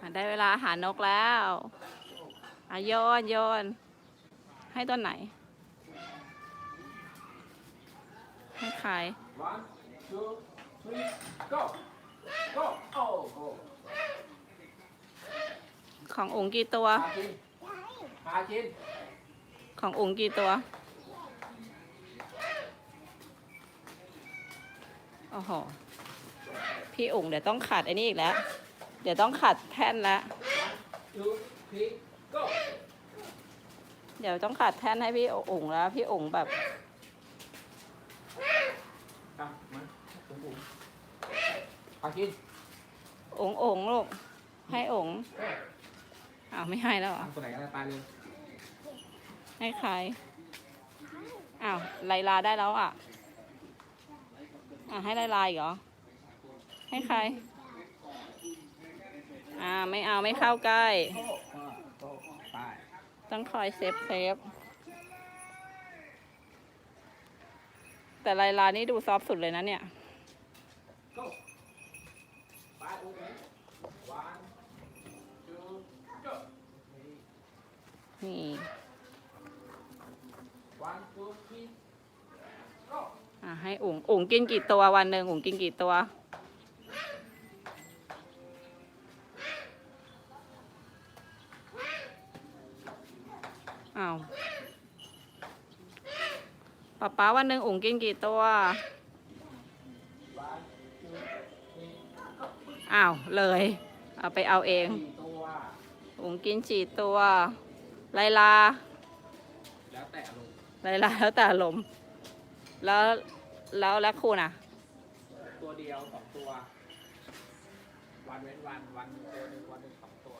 อะได้เวลาอาหารนกแล้วอะโยนโยน ให้ตัวไหน ให้ใคร One, two, three, go! Go! Oh, go! ของอุ๋งกี่ตัวพากินพากินของอุ๋งกี่ตัว โอ้โห พี่อุ๋งเดี๋ยวต้องขัดไอ้นี่อีกแล้ว เดี๋ยวต้องขัดแท่นแล้ว two, three, go! เดี๋ยวต้องขัดแท่นให้พี่อุ๋งแล้ว พี่อุ๋งแบบอะมาผมผมพากินอุ๋งอุ๋งลูก ให้อุ๋งอ้าวไม่ให้แล้วเหรอทำตัวไหนกันไปเลยให้ใคร อ้าวไลลาได้แล้วอะ อะให้ไลลาอีกเหรอ ให้ใคร อ่าไม่เอาไม่เข้าใกล้ ต้องคอยเซฟเซฟ แต่ไลลานี่ดูซอฟสุดเลยนะเนี่ยนี่อะให้อุ๋งอุ๋งกินกี่ตัววันหนึ่งอุ๋งกินกี่ตัว อ้าวป๊าป๊าวันหนึ่งอุ๋งกินกี่ตัว อ้าวเลย เอาไปเอาเอง อุ๋งกินจีตัว ไลลา แล้วแต่ลงไลลาแล้วแต่ลม แล้วแล้วแล้วคุณอะ ตัวเดียวสองตัว วันเว้นวันวันตัวหนึ่งวันหนึ่งสองตัว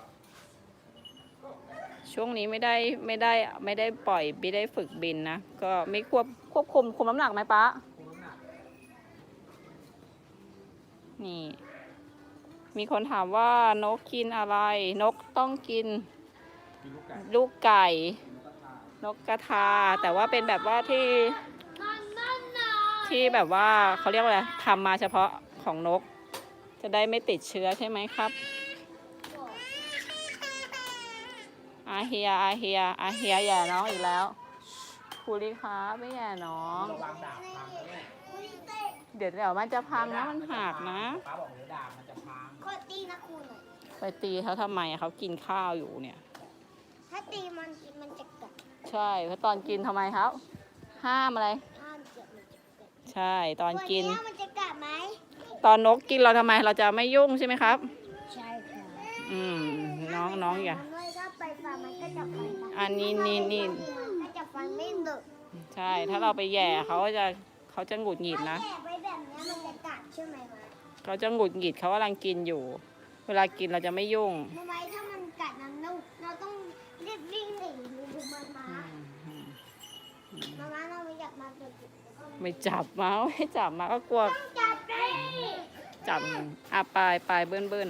ช่วงนี้ไม่ได้ไม่ได้ไม่ได้ปล่อยไม่ได้ฝึกบินนะ ก็ไม่ควบควบคุมคุมน้ำหนักไหมป๊าคุมน้ำหนักนี่ มีคนถามว่านกกินอะไร นกต้องกินมีลูกไก่ลูกไก่มีลูกกระทานกกระทา แต่ว่าเป็นแบบว่าที่ ที่แบบว่าเขาเรียกว่าอะไรทำมาเฉพาะของนก จะได้ไม่ติดเชื้อใช่ไหมครับ อาเฮียอาเฮียอาเฮียแย่น้องอีกแล้วคูริครับไม่แย่น้อง ระวังดาบพังนะเนี่ยเดี๋ยวเดี๋ยวมันจะพังนะมันหักนะ ป้าบอกเดี๋ยวดาบมันจะพังขอตีนะครูหน่อย ไปตีเขาทำไมเขากินข้าวอยู่เนี่ย ถ้าตีมันมันจะกัดใช่เพราะตอนกินทำไมครับ ห้ามอะไร ห้ามเจ็บมันจะกัดใช่ตอนกิน วันนี้มันจะกัดไหม ตอนนกกินเราทำไมเราจะไม่ยุ่งใช่ไหมครับใช่ค่ะ อืมน้องน้องอย่า มันถ้าไปฟันมันก็จะฟันได้อันนี้นี่นี่มันก็จะฟันไม่หลุดใช่ ถ้าเราไปแหย่เขาก็จะเขาจะหงุดหงิดนะ ถ้าแย่ไปแบบเนี้ยมันจะกัดใช่ไหมวะเขาจะหงุดหงิดเขากำลังกินอยู่ เวลากินเราจะไม่ยุ่งทำไมถ้ามันกัดนั้นเราเราต้องรีบวิ่งหนีดูมันมามามาเราไม่อยากมาตัวจิตไม่จับมาไม่จับมาก็กลัวจับได้จับอะไปไปเบิ้นเบิ้น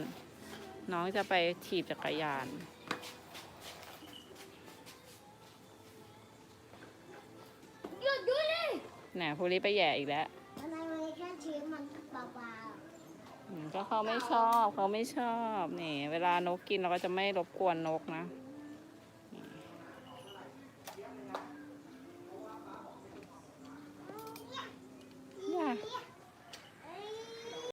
น้องจะไปถีบจักรยาน หยุดดูดิเนี่ยพวกนี้ไปแหย่อีกแล้วทำไมมันแค่ชื้นมันเบาอืมก็เขาไม่ชอบเขาไม่ชอบนี่ เวลานกกินเราก็จะไม่รบกวนนกนะๆ